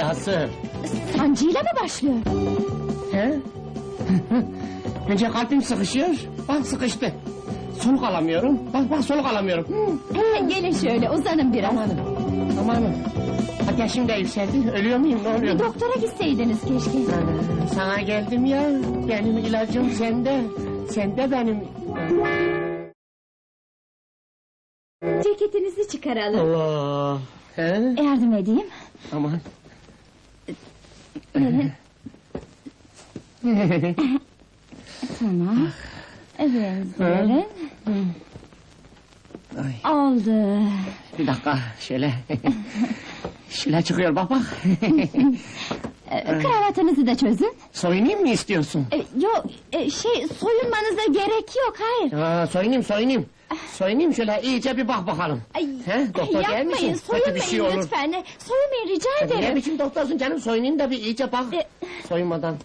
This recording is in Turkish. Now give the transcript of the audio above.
belası. Sancıyla mı başlıyor? He? Önce kalbim sıkışıyor. Bak sıkıştı. Soluk alamıyorum. Bak bak soluk alamıyorum. Ee, gelin şöyle uzanın biraz. Amanım. Amanım. Ateşim de yükseldi. Ölüyor muyum? Ne oluyor? Bir doktora gitseydiniz keşke. Ana, Sana geldim ya. Benim ilacım sende. Sende benim. Ceketinizi çıkaralım. Allah. He? Yardım edeyim. Aman. Evet, verin. Ay, Oldu. bir dakika şöyle. şöyle çıkıyor bak bak. Ee, kravatınızı da çözün. Soyunayım mı istiyorsun? Ee, yok, e, şey soyunmanıza gerek yok, hayır. Ha, soyunayım soyunayım. Soyunayım şöyle iyice bir bak bakalım. Ay, He, doktor değil yapmayın, misin? Kötü soyunmayın bir şey olur. lütfen. Soyunmayın rica Ne ederim. biçim doktorsun canım soyunayım da bir iyice bak. E- Soyunmadan.